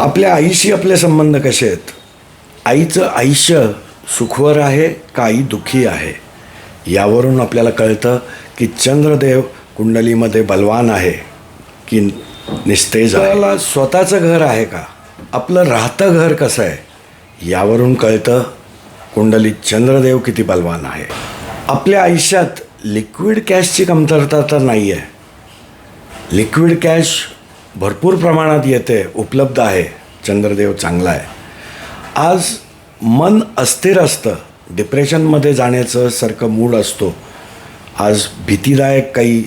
आपल्या आईशी आपले संबंध कसे आहेत? आईचं आयुष्य सुखवर आहे का आई दुःखी आहे? यावरून आपल्याला कळतं की चंद्रदेव कुंडलीमध्ये बलवान आहे की निस्तेज आपल्याला स्वतःचं घर आहे का? आपलं राहतं घर कसं आहे? यावरून कळतं कुंडलीत चंद्रदेव किती बलवान आहे. आपल्या आयुष्यात लिक्विड कॅशची कमतरता तर नाही आहे लिक्विड कॅश भरपूर प्रमाणात येते उपलब्ध आहे. चंद्रदेव चांगला आहे. आज मन अस्थिर असतं. डिप्रेशनमध्ये जाण्याचं सारखं मूड असतो. आज भीतीदायक काही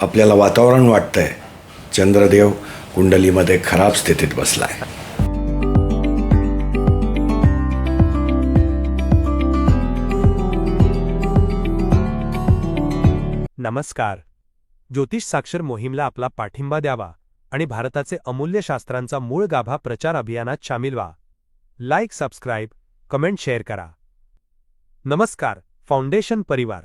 आपल्याला वातावरण वाटतं आहे चंद्रदेव कुंडलीमध्ये खराब स्थितीत बसला आहे नमस्कार. ज्योतिष साक्षर मोहीमला आपला पाठिंबा द्यावा. आणि भारताचे अमूल्य शास्त्रांचा मूळ गाभा प्रचार अभियानात सामील व्हा. लाईक सबस्क्राईब कमेंट शेअर करा. नमस्कार फाउंडेशन परिवार.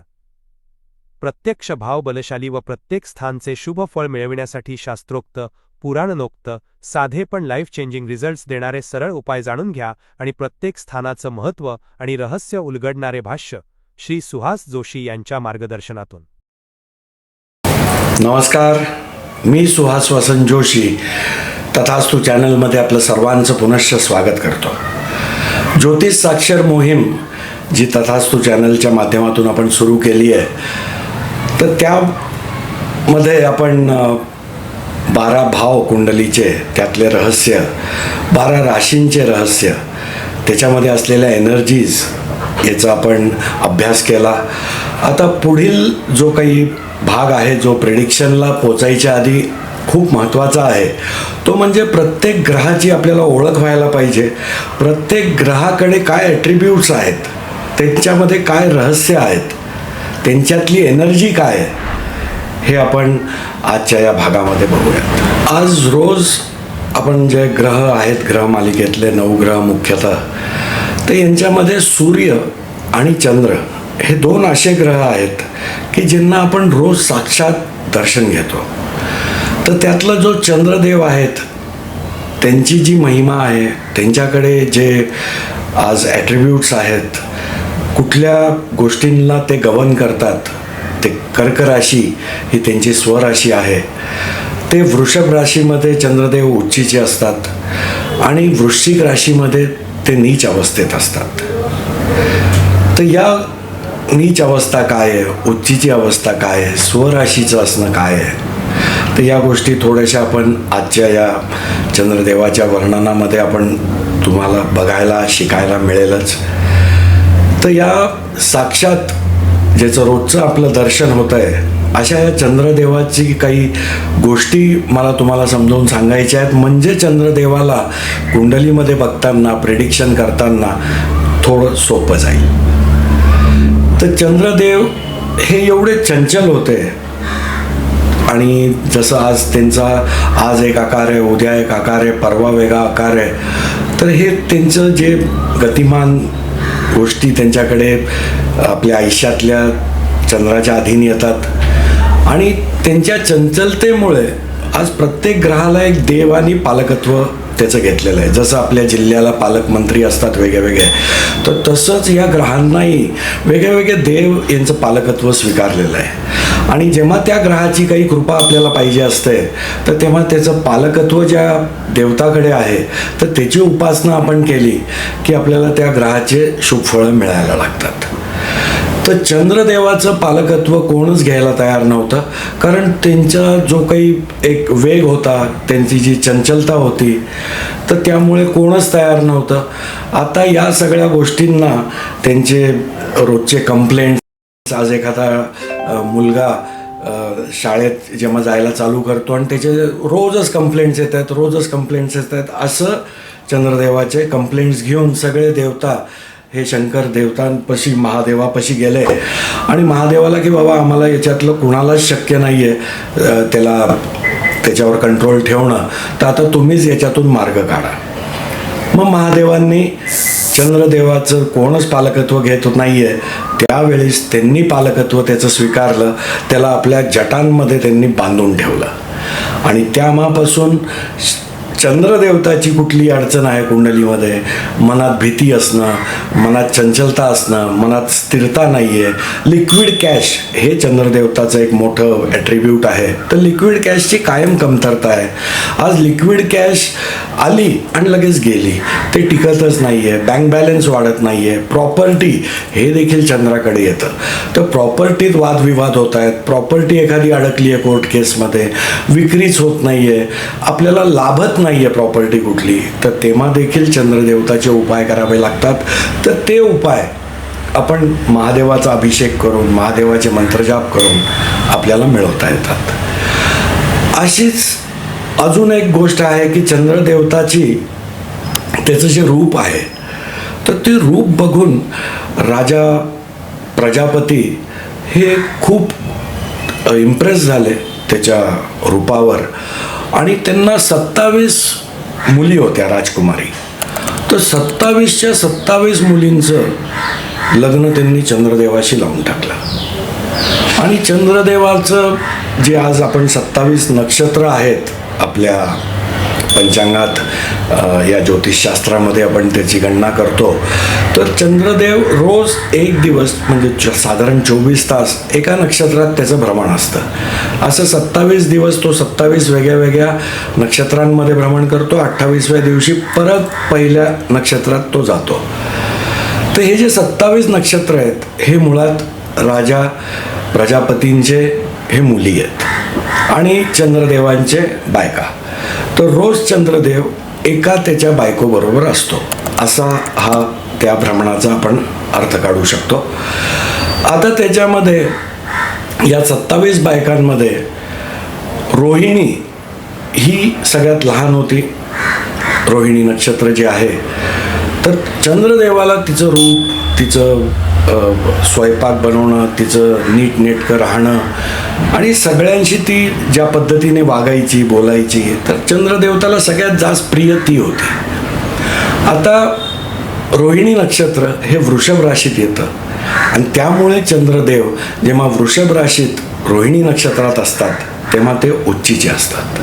प्रत्यक्ष भाव बलशाली व प्रत्येक स्थानचे शुभ फळ मिळविण्यासाठी शास्त्रोक्त पुराणनोक्त साधे पण लाईफ चेंजिंग रिझल्ट्स देणारे सरळ उपाय जाणून घ्या आणि प्रत्येक स्थानाचं महत्त्व आणि रहस्य उलगडणारे भाष्य श्री सुहास जोशी यांच्या मार्गदर्शनातून. नमस्कार मी सुहास वसंत जोशी तथास्तू चॅनलमध्ये आपलं सर्वांचं पुनश्च स्वागत करतो. ज्योतिष साक्षर मोहीम जी तथास्तू चॅनलच्या माध्यमातून आपण सुरू केली आहे तर त्यामध्ये आपण बारा भाव कुंडलीचे त्यातले रहस्य बारा राशींचे रहस्य त्याच्यामध्ये असलेल्या एनर्जीज याचा आपण अभ्यास केला. आता पुढील जो काही भाग आहे जो प्रेडिक्शनला पोचायच्या आधी खूप महत्त्वाचा आहे. तो म्हणजे प्रत्येक ग्रहाची आपल्याला ओळख व्हायला पाहिजे. प्रत्येक ग्रहाकडे काय ॲट्रिब्यूट्स आहेत? त्यांच्यामध्ये काय रहस्य आहेत? त्यांच्यातली एनर्जी काय हे आपण आजच्या या भागामध्ये बघूयात. आज रोज आपण जे ग्रह आहेत ग्रहमालिकेतले नऊ ग्रह मुख्यतः तर यांच्यामध्ये सूर्य आणि चंद्र हे दोन असे ग्रह आहेत की ज्यांना आपण रोज साक्षात दर्शन घेतो. तर त्यातला जो चंद्रदेव आहेत त्यांची जी महिमा आहे त्यांच्याकडे जे आज ॲट्रिब्यूट्स आहेत कुठल्या गोष्टींना ते गवन करतात ते कर्क राशी ही त्यांची स्वराशी आहे. ते वृषभ राशीमध्ये चंद्रदेव उच्चीचे असतात आणि वृश्चिक राशीमध्ये ते नीच अवस्थेत असतात. तर या नीच अवस्था काय आहे? उच्चीची अवस्था काय आहे? स्वराशीचं असणं काय आहे? तर या गोष्टी थोड्याशा आपण आजच्या या चंद्रदेवाच्या वर्णनामध्ये आपण तुम्हाला बघायला शिकायला मिळेलच. तर या साक्षात ज्याचं रोजचं आपलं दर्शन होतं आहे अशा या चंद्रदेवाची काही गोष्टी मला तुम्हाला समजावून सांगायच्या आहेत. म्हणजे चंद्रदेवाला कुंडलीमध्ये बघताना प्रेडिक्शन करताना थोडं सोपं जाईल. तर चंद्रदेव हे एवढे चंचल होते. आणि जसं आज त्यांचा आज एक आकार आहे उद्या एक आकार आहे परवा वेगळा आकार आहे. तर हे त्यांचं जे गतिमान गोष्टी त्यांच्याकडे आपल्या आयुष्यातल्या चंद्राच्या अधीन येतात. आणि त्यांच्या चंचलतेमुळे आज प्रत्येक ग्रहाला एक देव आणि पालकत्व त्याचं घेतलेलं आहे. जसं आपल्या जिल्ह्याला पालकमंत्री असतात वेगळे वेगळे तर तसंच या ग्रहांनाही वेगळे वेगळे देव यांचं पालकत्व स्वीकारलेलं आहे. आणि जेव्हा त्या ग्रहाची काही कृपा आपल्याला पाहिजे असते तर तेव्हा त्याचं पालकत्व ज्या देवताकडे आहे तर त्याची उपासना आपण केली की आपल्याला त्या ग्रहाचे शुभफळं मिळायला लागतात. तर चंद्रदेवाचं पालकत्व कोणच घ्यायला तयार नव्हतं. कारण त्यांचा जो काही एक वेग होता त्यांची जी चंचलता होती तर त्यामुळे कोणच तयार नव्हतं. आता या सगळ्या गोष्टींना त्यांचे रोजचे कंप्लेंट्स आज एखादा मुलगा शाळेत जेव्हा जायला चालू करतो आणि त्याचे रोजच कंप्लेंट्स येत आहेत रोजच कंप्लेंट्स येत आहेत असं चंद्रदेवाचे कंप्लेंट्स घेऊन सगळे देवता हे शंकर देवतांपाशी महादेवापाशी गेले. आणि महादेवाला की बाबा आम्हाला याच्यातलं कुणालाच शक्य नाही आहे त्याला त्याच्यावर कंट्रोल ठेवणं. तर आता तुम्हीच याच्यातून मार्ग काढा. मग महादेवांनी चंद्रदेवाचं कोणच पालकत्व घेत नाही आहे त्यावेळेस त्यांनी पालकत्व त्याचं स्वीकारलं त्याला आपल्या जटांमध्ये त्यांनी बांधून ठेवलं. आणि त्यामापासून चंद्रदेवताची कुठली अडचण आहे कुंडलीमध्ये? मनात भीती असणं मनात चंचलता असणं मनात स्थिरता नाही आहे लिक्विड कॅश हे चंद्रदेवताचं एक मोठं ॲट्रिब्यूट आहे. तर लिक्विड कॅशची कायम कमतरता आहे. आज लिक्विड कॅश आली आणि लगेच गेली. ते टिकतच नाही आहे बँक बॅलन्स वाढत नाही आहे प्रॉपर्टी हे देखील चंद्राकडे येतं. तर प्रॉपर्टीत वादविवाद होत आहेत. प्रॉपर्टी एखादी अडकली आहे कोर्ट केसमध्ये. विक्रीच होत नाही आहे आपल्याला लाभत नाही नाही आहे प्रॉपर्टी कुठली तर तेव्हा देखील चंद्रदेवताचे उपाय करावे लागतात. तर ते उपाय आपण महादेवाचा अभिषेक करून महादेवाचे मंत्रजाप करून आपल्याला मिळवता येतात. अशीच अजून एक गोष्ट आहे की चंद्रदेवताची त्याचं जे रूप आहे तर ते रूप बघून राजा प्रजापती हे खूप इम्प्रेस झाले त्याच्या रूपावर. आणि त्यांना सत्तावीस मुली होत्या राजकुमारी. तर सत्तावीसच्या सत्तावीस मुलींचं लग्न त्यांनी चंद्रदेवाशी लावून टाकलं. आणि चंद्रदेवाचं जे आज आपण सत्तावीस नक्षत्र आहेत आपल्या पंचांगात या ज्योतिषशास्त्रामध्ये आपण त्याची गणना करतो. तर चंद्रदेव रोज एक दिवस म्हणजे च- साधारण चोवीस तास एका नक्षत्रात त्याचं भ्रमण असतं. असं सत्तावीस दिवस तो सत्तावीस वेगळ्या वेगळ्या नक्षत्रांमध्ये भ्रमण करतो. अठ्ठावीसव्या दिवशी परत पहिल्या नक्षत्रात तो जातो. तर हे जे सत्तावीस नक्षत्र आहेत हे मुळात राजा प्रजापतींचे हे मुली आहेत. आणि चंद्रदेवांचे बायका. तर रोज चंद्रदेव एका त्याच्या बायकोबरोबर असतो. असा हा त्या भ्रमणाचा आपण अर्थ काढू शकतो. आता त्याच्यामध्ये या सत्तावीस बायकांमध्ये रोहिणी ही सगळ्यात लहान होती. रोहिणी नक्षत्र जे आहे तर चंद्रदेवाला तिचं रूप तिचं स्वयंपाक बनवणं तिचं नीटनेटकं राहणं आणि सगळ्यांशी ती ज्या पद्धतीने वागायची बोलायची तर चंद्रदेवताला सगळ्यात जास्त प्रिय ती होती. आता रोहिणी नक्षत्र हे वृषभ राशीत येतं आणि त्यामुळे चंद्रदेव जेव्हा वृषभ राशीत रोहिणी नक्षत्रात असतात तेव्हा ते उच्चीचे असतात.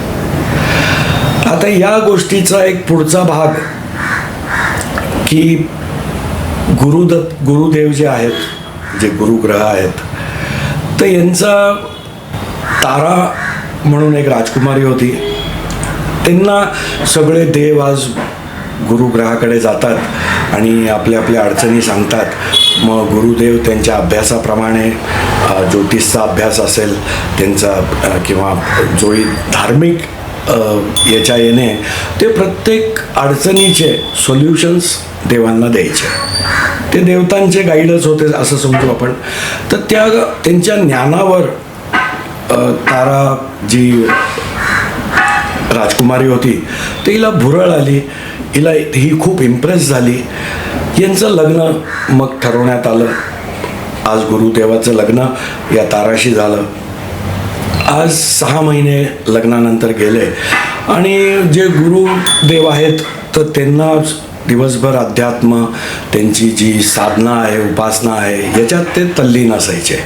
आता या गोष्टीचा एक पुढचा भाग की गुरुदत्त गुरुदेव जे आहेत जे गुरुग्रह आहेत तर यांचा तारा म्हणून एक राजकुमारी होती. त्यांना सगळे देव आज गुरुग्रहाकडे जातात आणि आपल्या आपल्या अडचणी सांगतात. मग गुरुदेव त्यांच्या अभ्यासाप्रमाणे ज्योतिषचा अभ्यास असेल त्यांचा किंवा जोही धार्मिक याच्या येणे ते प्रत्येक अडचणीचे सोल्युशन्स देवांना द्यायचे. ते देवतांचे गाईडच होते असं समजू आपण. तर त्या त्यांच्या ज्ञानावर तारा जी राजकुमारी होती तर हिला भुरळ आली. हिला ही खूप इम्प्रेस झाली. यांचं लग्न मग ठरवण्यात आलं. आज गुरुदेवाचं लग्न या ताराशी झालं. आज सहा महिने लग्नानंतर गेले. आणि जे गुरुदेव आहेत तर त्यांना दिवसभर अध्यात्म त्यांची जी साधना आहे उपासना आहे याच्यात ते तल्लीन असायचे.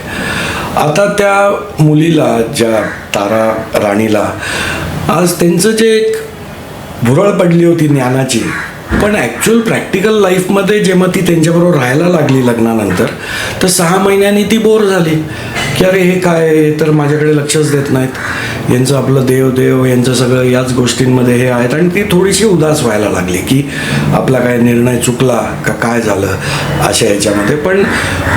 आता त्या मुलीला ज्या तारा राणीला आज त्यांचं जे एक भुरळ पडली होती ज्ञानाची पण ॲक्च्युअल प्रॅक्टिकल लाईफमध्ये जेव्हा ती त्यांच्याबरोबर राहायला लागली लग्नानंतर तर सहा महिन्यांनी ती बोर झाली. की अरे हे काय हे तर माझ्याकडे लक्षच देत नाहीत. यांचं आपलं देव देव यांचं सगळं याच गोष्टींमध्ये हे आहेत. आणि ती थोडीशी उदास व्हायला लागली की आपला काय निर्णय चुकला का काय झालं अशा याच्यामध्ये. पण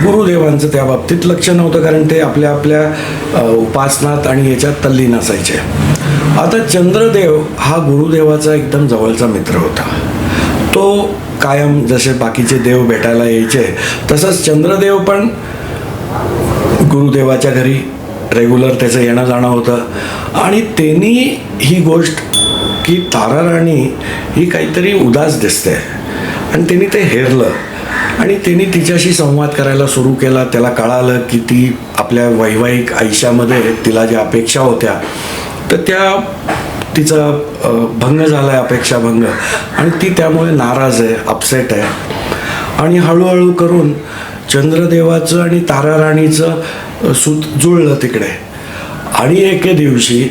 गुरुदेवांचं त्या बाबतीत लक्ष नव्हतं कारण ते आपल्या आपल्या उपासनात आणि याच्यात तल्लीन असायचे. आता चंद्रदेव हा गुरुदेवाचा एकदम जवळचा मित्र होता. तो कायम जसे बाकीचे देव भेटायला यायचे तसंच चंद्रदेव पण गुरुदेवाच्या घरी रेग्युलर त्याचं येणं जाणं होतं. आणि त्यांनी ही गोष्ट की तारा राणी ही काहीतरी उदास दिसते. आणि त्यांनी ते हेरलं. आणि त्यांनी तिच्याशी संवाद करायला सुरू केला. त्याला कळालं की ती आपल्या वैवाहिक आयुष्यामध्ये तिला ज्या अपेक्षा होत्या तर त्या तिचा भंग झाला आहे अपेक्षाभंग आणि ती त्यामुळे नाराज आहे अपसेट आहे. आणि हळूहळू करून चंद्रदेवाचं आणि तारा राणीचं सूत जुळलं तिकडे. आणि एके दिवशी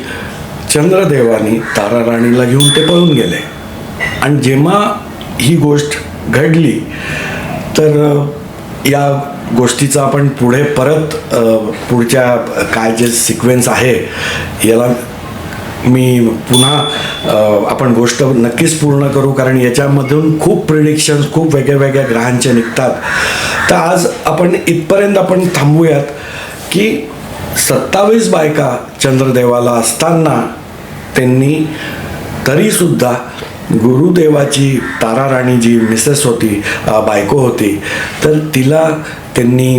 चंद्रदेवानी तारा राणीला घेऊन ते पळून गेले. आणि जेव्हा ही गोष्ट घडली तर या गोष्टीचा आपण पुढे परत पुढच्या काय जे सिक्वेन्स आहे याला मी पुन्हा आपण गोष्ट नक्कीच पूर्ण करू कारण याच्यामधून खूप प्रिडिक्शन्स खूप वेगळ्या वेगळ्या ग्रहांचे निघतात. तर आज आपण इथपर्यंत आपण थांबूयात की सत्तावीस बायका चंद्रदेवाला असताना त्यांनी तरीसुद्धा गुरुदेवाची तारा राणी जी मिसेस होती बायको होती. तर तिला त्यांनी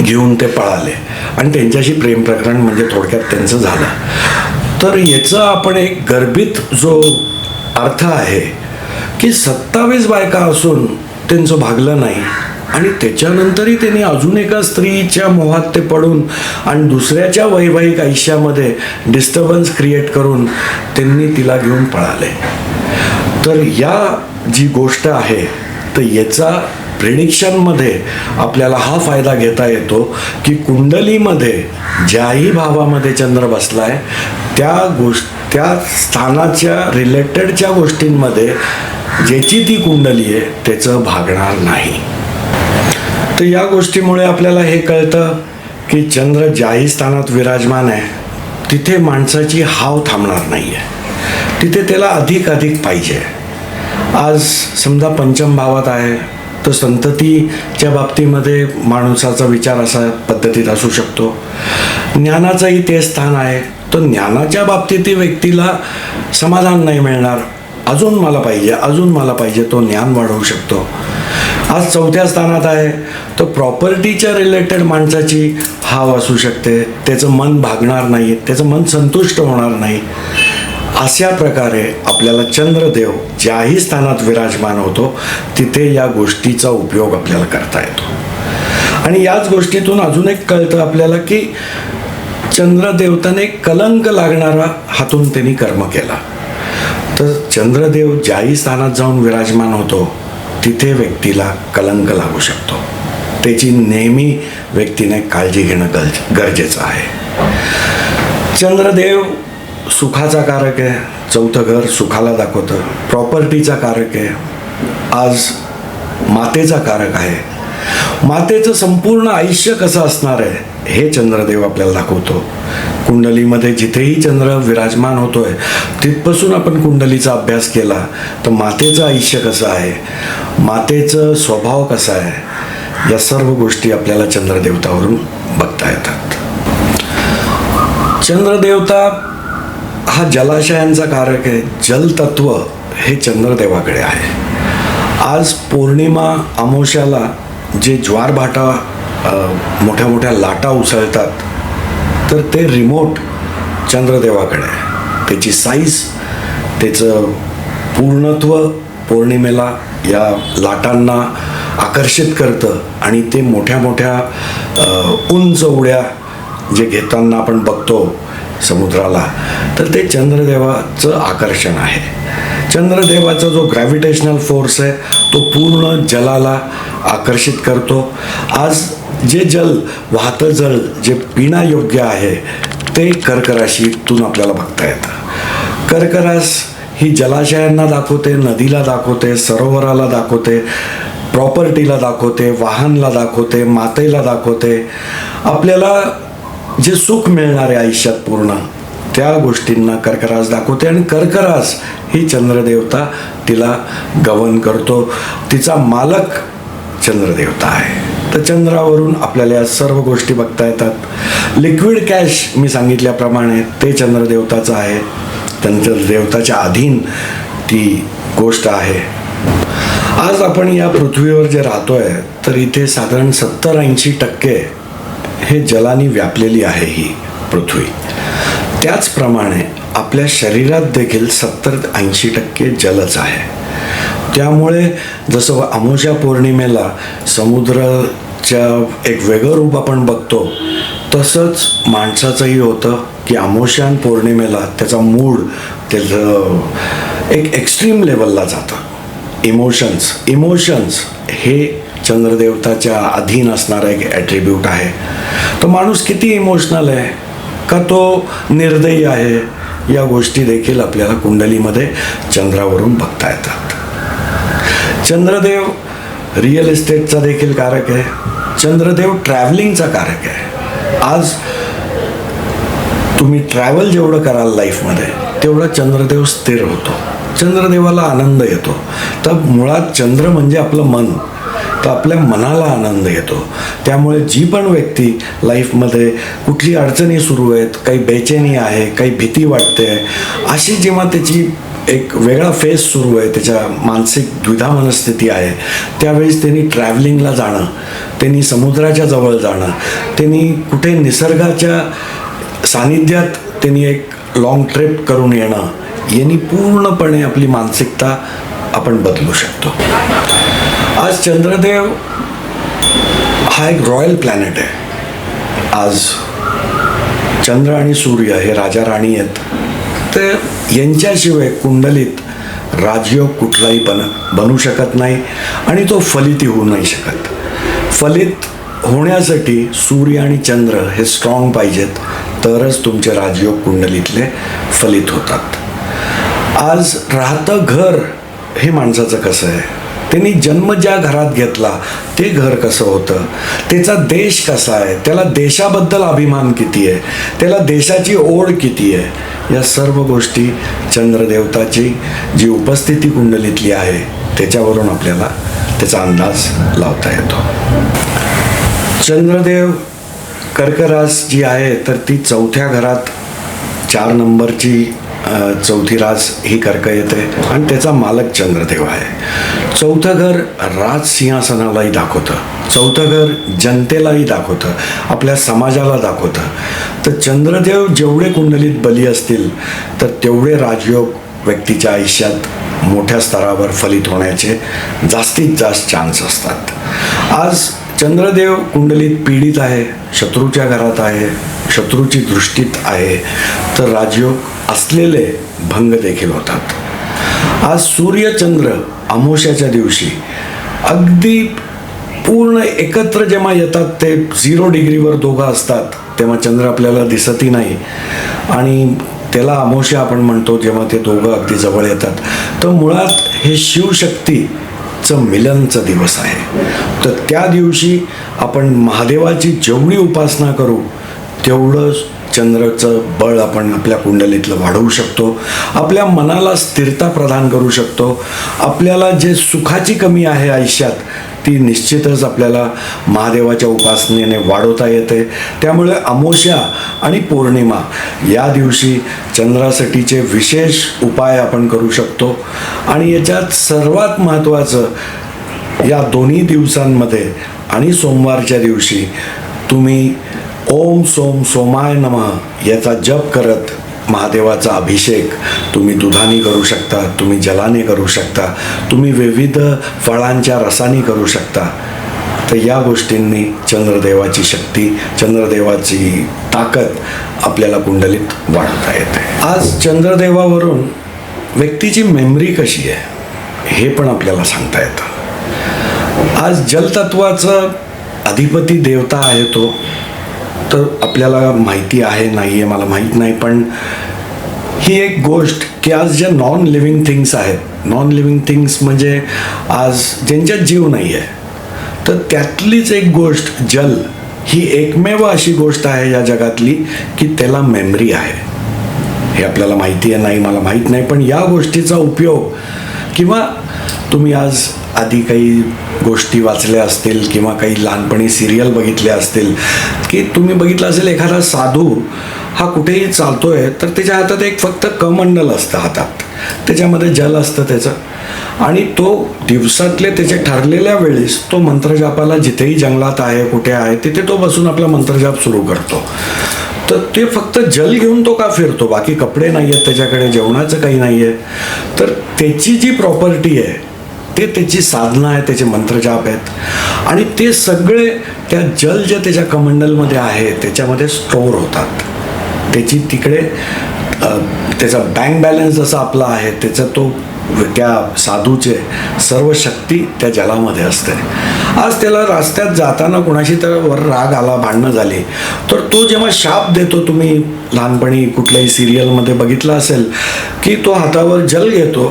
घेऊन ते पळाले. आणि त्यांच्याशी प्रेम प्रकरण म्हणजे थोडक्यात त्यांचं झालं. तर याचं आपण एक गर्भित जो अर्थ आहे की सत्तावीस बायका असून त्यांचं भागलं नाही. आणि त्याच्यानंतरही त्यांनी अजून एका स्त्रीच्या मोहात ते पडून आणि दुसऱ्याच्या वैवाहिक आयुष्यामध्ये डिस्टर्बन्स क्रिएट करून त्यांनी तिला घेऊन पळाले. तर या जी गोष्ट आहे तर याचा प्रिडिक्शनमध्ये आपल्याला हा फायदा घेता येतो की कुंडलीमध्ये ज्याही भावामध्ये चंद्र बसला आहे त्या गोष्ट त्या स्थानाच्या रिलेटेडच्या गोष्टींमध्ये ज्याची ती कुंडली आहे त्याचं भागणार नाही. तर या गोष्टीमुळे आपल्याला हे कळतं की चंद्र ज्याही स्थानात विराजमान आहे तिथे माणसाची हाव थांबणार नाही आहे तिथे त्याला अधिक अधिक पाहिजे. आज समजा पंचम भावात आहे तर संततीच्या बाबतीमध्ये माणसाचा विचार असा पद्धतीत असू शकतो. ज्ञानाचंही ते स्थान आहे. तर ज्ञानाच्या बाबतीतही व्यक्तीला समाधान नाही मिळणार. अजून मला पाहिजे अजून मला पाहिजे तो ज्ञान वाढवू शकतो. आज चौथ्या स्थानात आहे. तर प्रॉपर्टीच्या रिलेटेड माणसाची हाव असू शकते. त्याचं मन भागणार नाही. त्याचं मन संतुष्ट होणार नाही. अशा प्रकारे आपल्याला चंद्रदेव ज्याही स्थानात विराजमान होतो तिथे या गोष्टीचा उपयोग आपल्याला करता येतो. आणि याच गोष्टीतून अजून एक कळतं आपल्याला की चंद्रदेवताने कलंक लागणारा हातून त्यांनी कर्म केला. तर चंद्रदेव ज्याही स्थानात जाऊन विराजमान होतो तिथे व्यक्तीला कलंक लागू शकतो. त्याची नेहमी व्यक्तीने काळजी घेणं गरज गरजेचं आहे. चंद्रदेव सुखाचा कारक आहे. चौथं घर सुखाला दाखवतं. प्रॉपर्टीचा कारक आहे. आज मातेचा कारक आहे. मातेचं संपूर्ण आयुष्य कसं असणार आहे हे चंद्रदेव आपल्याला दाखवतो. कुंडलीमध्ये जिथेही चंद्र विराजमान होतोय तिथपासून आपण कुंडलीचा अभ्यास केला तर मातेचं आयुष्य कसं आहे? मातेचं स्वभाव कसा आहे? या सर्व गोष्टी आपल्याला चंद्रदेवतावरून बघता येतात. चंद्रदेवता हा जलाशयांचा कारक आहे. जलतत्व हे चंद्रदेवाकडे आहे. आज पौर्णिमा अमावस्याला जे ज्वारभाटा मोठ्या मोठ्या लाटा उसळतात तर ते रिमोट चंद्रदेवाकडे आहे. त्याची साईज त्याचं पूर्णत्व पौर्णिमेला या लाटांना आकर्षित करतं आणि ते मोठ्या मोठ्या उंच उड्या जे घेताना आपण बघतो समुद्राला. तर ते चंद्रदेवाचं आकर्षण आहे. चंद्रदेवाचा जो ग्रॅव्हिटेशनल फोर्स आहे तो पूर्ण जलाला आकर्षित करतो. आज जे जल वाहतं जल जे पिण्यायोग्य आहे ते कर्कराशीतून आपल्याला बघता येतं. कर्करास ही जलाशयांना दाखवते नदीला दाखवते सरोवराला दाखवते प्रॉपर्टीला दाखवते वाहनला दाखवते मातेला दाखवते. आपल्याला जे सुख मिळणार आहे आयुष्यात पूर्ण त्या गोष्टींना कर्करास दाखवते आणि कर्करास ही चंद्रदेवता तिला गवन करतो. तिचा मालक चंद्रदेवता आहे. तर चंद्रावरून आपल्याला या सर्व गोष्टी बघता येतात. लिक्विड कॅश मी सांगितल्याप्रमाणे ते चंद्रदेवताचं आहे. चंद्रदेवताच्या अधीन ती गोष्ट आहे. आज आपण या पृथ्वीवर जे राहतोय तर इथे साधारण सत्तर ऐंशी टक्के हे जलानी व्यापलेली आहे ही पृथ्वी. त्याचप्रमाणे आपल्या शरीरात देखील सत्तर ऐंशी टक्के जलच आहे. त्यामुळे जसं अमावस्या पौर्णिमेला समुद्राच्या एक वेगळं रूप आपण बघतो तसंच माणसाचंही होतं की अमोशान पौर्णिमेला त्याचा मूड त्याचं एक एक्स्ट्रीम लेवलला जातं. इमोशन्स इमोशन्स हे चंद्रदेवताच्या अधीन असणारा एक ॲट्रिब्यूट आहे. तो माणूस किती इमोशनल आहे का तो निर्दयी आहे या गोष्टी देखील आपल्याला कुंडलीमध्ये चंद्रावरून बघता येतात. चंद्रदेव रिअल इस्टेटचा देखील कारक आहे. चंद्रदेव ट्रॅव्हलिंगचा कारक आहे. आज तुम्ही ट्रॅव्हल जेवढं कराल लाईफमध्ये तेवढा चंद्रदेव स्थिर होतो. चंद्रदेवाला आनंद येतो. तर मुळात चंद्र म्हणजे आपलं मन. तर आपल्या मनाला आनंद येतो. त्यामुळे जी पण व्यक्ती लाईफमध्ये कुठली अडचणी सुरू आहेत काही बेचैनी आहे काही भीती वाटते अशी जेव्हा त्याची एक वेगळा फेस सुरू आहे त्याच्या मानसिक द्विधा मनस्थिती आहे त्यावेळेस त्यांनी ट्रॅव्हलिंगला जाणं त्यांनी समुद्राच्या जवळ जाणं त्यांनी कुठे निसर्गाच्या सानिध्यात त्यांनी एक लाँग ट्रिप करून येणं यांनी पूर्णपणे आपली मानसिकता आपण बदलू शकतो. आज चंद्रदेव हा एक रॉयल प्लॅनेट आहे. आज चंद्र आणि सूर्य हे राजा राणी आहेत. तर यांच्याशिवाय कुंडलीत राजयोग कुठलाही बन बनू शकत नाही आणि तो फलितही होऊ नाही शकत. फलित होण्यासाठी सूर्य आणि चंद्र हे स्ट्रॉंग पाहिजेत तरच तुमचे राजयोग कुंडलीतले फलित होतात. आज राहतं घर हे माणसाचं कसं आहे? त्यांनी जन्म ज्या घरात घेतला ते घर कसं होतं? त्याचा देश कसा आहे? त्याला देशाबद्दल अभिमान किती आहे? त्याला देशाची ओढ किती आहे? या सर्व गोष्टी चंद्रदेवताची जी उपस्थिती कुंडलीतली आहे त्याच्यावरून आपल्याला त्याचा अंदाज लावता येतो. चंद्रदेव कर्करास जी आहे तर ती चौथ्या घरात चार नंबरची चौथी रास ही कर्क येते आणि त्याचा मालक चंद्रदेव आहे. चौथं घर राज सिंहासनालाही दाखवतं. चौथं घर जनतेलाही दाखवतं. आपल्या समाजाला दाखवतं. तर चंद्रदेव जेवढे कुंडलीत बली असतील तर तेवढे राजयोग व्यक्तीच्या आयुष्यात मोठ्या स्तरावर फलित होण्याचे जास्तीत जास्त चान्स असतात. आज चंद्रदेव कुंडलीत पीडित आहे शत्रूच्या घरात आहे शत्रूची दृष्टीत आहे तर राजयोग असलेले भंग देखील होतात. आज सूर्यचंद्र अमोशाच्या दिवशी अगदी पूर्ण एकत्र जेव्हा येतात ते झिरो डिग्रीवर दोघं असतात तेव्हा चंद्र आपल्याला दिसतही नाही. आणि त्याला अमोशा आपण म्हणतो जेव्हा ते दोघं अगदी जवळ येतात. तर मुळात हे शिवशक्तीचं मिलनचं दिवस आहे. तर त्या दिवशी आपण महादेवाची जेवढी उपासना करू तेवढं चंद्राचं बळ आपण आपल्या कुंडलीतलं वाढवू शकतो. आपल्या मनाला स्थिरता प्रदान करू शकतो. आपल्याला जे सुखाची कमी आहे आयुष्यात ती निश्चितच आपल्याला महादेवाच्या उपासनेने वाढवता येते. त्यामुळे अमोशा आणि पौर्णिमा या दिवशी चंद्रासाठीचे विशेष उपाय आपण करू शकतो. आणि याच्यात सर्वात महत्त्वाचं या दोन्ही दिवसांमध्ये आणि सोमवारच्या दिवशी तुम्ही ओम सोम सोमाय नमः. याचा जप करत महादेवाचा अभिषेक तुम्ही दुधाने करू शकता तुम्ही जलाने करू शकता तुम्ही विविध फळांच्या रसाने करू शकता. तर या गोष्टींनी चंद्रदेवाची शक्ती चंद्रदेवाची ताकद आपल्याला कुंडलीत वाढवता येते. आज चंद्रदेवावरून व्यक्तीची मेमरी कशी आहे हे पण आपल्याला सांगता येतं. आज जलतत्वाचं अधिपती देवता आहे तो. तर आपल्याला माहिती आहे नाही आहे मला माहीत नाही पण ही एक गोष्ट की आज ज्या नॉन लिव्हिंग थिंग्स आहेत नॉन लिव्हिंग थिंग्स म्हणजे आज ज्यांच्यात जीव नाही आहे तर त्यातलीच एक गोष्ट जल ही एकमेव अशी गोष्ट आहे या जगातली की त्याला मेमरी आहे. हे आपल्याला माहिती आहे नाही मला माहीत नाही पण या गोष्टीचा उपयोग किंवा तुम्ही आज आधी काही गोष्टी वाचल्या असतील किंवा काही लहानपणी सिरियल बघितल्या असतील की तुम्ही बघितलं असेल एखादा साधू हा कुठेही चालतोय तर त्याच्या हातात एक फक्त कमंडल असतं हातात. त्याच्यामध्ये जल असतं त्याचं. आणि तो दिवसातले त्याच्या ठरलेल्या वेळेस तो मंत्रजापाला जिथेही जंगलात आहे कुठे आहे तिथे तो बसून आपला मंत्रजाप सुरू करतो. तर ते फक्त जल घेऊन तो का फिरतो? बाकी कपडे नाही आहेत त्याच्याकडे जेवणाचं काही नाही आहे तर त्याची जी प्रॉपर्टी आहे ते त्याची साधना आहे त्याचे मंत्रजाप आहेत. आणि ते सगळे त्या जल जे त्याच्या कमंडलमध्ये आहे त्याच्यामध्ये स्टोअर होतात. त्याची तिकडे त्याचा बँक बॅलन्स जसा आपला आहे त्याचा तो त्या साधूचे सर्व शक्ती त्या जलामध्ये असते. आज त्याला रस्त्यात जाताना कोणाशी तर वर राग आला भांडणं झाली तर तो जेव्हा शाप देतो तुम्ही लहानपणी कुठल्याही सिरियलमध्ये बघितलं असेल की तो हातावर जल घेतो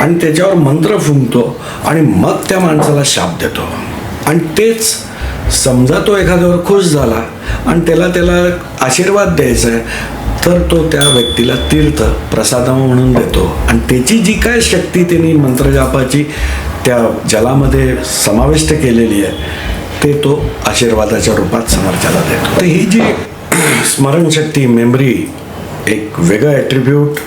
आणि त्याच्यावर मंत्र फुंकतो आणि मग त्या माणसाला शाप देतो. आणि तेच समजा तो एखाद्यावर खुश झाला आणि त्याला त्याला आशीर्वाद द्यायचा आहे तर तो त्या व्यक्तीला तीर्थ प्रसाद म्हणून देतो. आणि त्याची जी काय शक्ती त्यांनी मंत्रजापाची त्या जलामध्ये समाविष्ट केलेली आहे ते तो आशीर्वादाच्या रूपात समर्थाला देतो. तर ही जी स्मरणशक्ती मेमरी एक वेगळं ॲट्रिब्यूट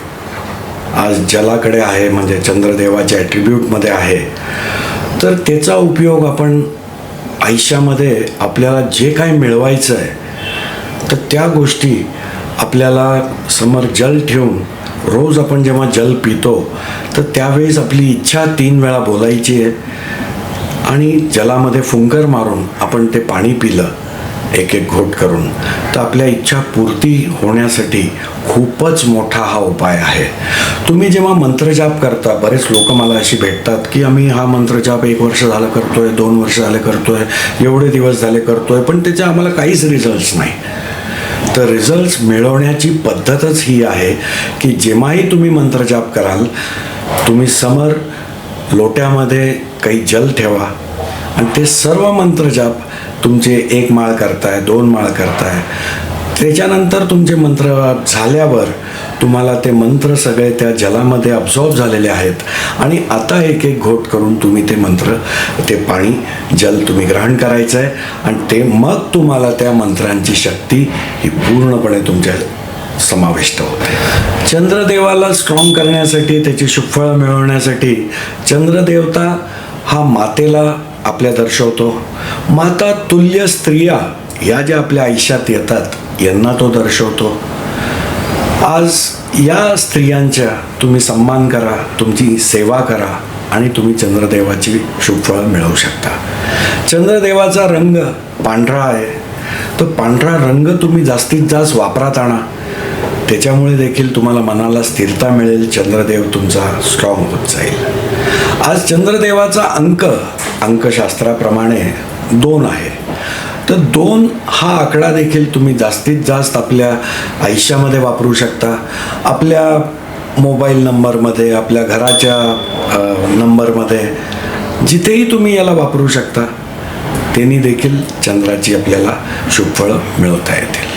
आज जलाकडे आहे म्हणजे चंद्रदेवाच्या ॲट्रिब्यूटमध्ये आहे. तर त्याचा उपयोग आपण आयुष्यामध्ये आपल्याला जे काही मिळवायचं आहे तर त्या गोष्टी आपल्याला समोर जल ठेवून रोज आपण जेव्हा जल पितो तर त्यावेळेस आपली इच्छा तीन वेळा बोलायची आहे. आणि जलामध्ये फुंकर मारून आपण ते पाणी पिलं. एक एक घोट करून. तर आपल्या इच्छा पूर्ती होण्यासाठी खूपच मोठा हा उपाय आहे. तुम्ही जेव्हा मंत्रजाप करता बरेच लोक मला अशी भेटतात की आम्ही हा मंत्रजाप एक वर्ष झालं करतो आहे दोन वर्ष झाले आहे एवढे दिवस झाले करतो आहे पण त्याचे आम्हाला काहीच रिझल्ट्स नाही. तर रिझल्ट्स मिळवण्याची पद्धतच ही आहे की जेव्हाही तुम्ही मंत्रजाप कराल तुम्ही समर लोट्यामध्ये काही जल ठेवा आणि ते सर्व मंत्रजाप तुमचे एक माळ करताय दोन माळ करताय. त्याच्यानंतर तुमचे मंत्र झाल्यावर तुम्हाला ते मंत्र सगळे त्या जलामध्ये अब्झॉर्ब झालेले आहेत. आणि आता एक एक घोट करून तुम्ही ते मंत्र ते पाणी जल तुम्ही ग्रहण करायचं आहे आणि ते मग तुम्हाला त्या मंत्रांची शक्ती ही पूर्णपणे तुमच्या समाविष्ट होते. चंद्रदेवाला स्ट्रॉंग करण्यासाठी त्याची सुफळं मिळवण्यासाठी चंद्रदेवता हा मातेला आपल्या दर्शवतो. माता तुल्य स्त्रिया या ज्या आपल्या आयुष्यात येतात यांना तो दर्शवतो. आज या स्त्रियांच्या तुम्ही सन्मान करा तुमची सेवा करा आणि तुम्ही चंद्रदेवाची शुभफळ मिळवू शकता. चंद्रदेवाचा रंग पांढरा आहे. तो पांढरा रंग तुम्ही जास्तीत जास्त वापरात आणा. त्याच्यामुळे देखील तुम्हाला मनाला स्थिरता मिळेल चंद्रदेव तुमचा स्ट्रॉंग होत जाईल. आज चंद्रदेवाचा अंक अंकशास्त्राप्रमाणे दोन आहे. तर दोन हा आकडा देखील तुम्ही जास्तीत जास्त आपल्या आयुष्यामध्ये वापरू शकता. आपल्या मोबाईल नंबरमध्ये आपल्या घराच्या नंबरमध्ये जिथेही तुम्ही याला वापरू शकता त्यांनी देखील चंद्राची आपल्याला शुभफळं मिळवता येतील.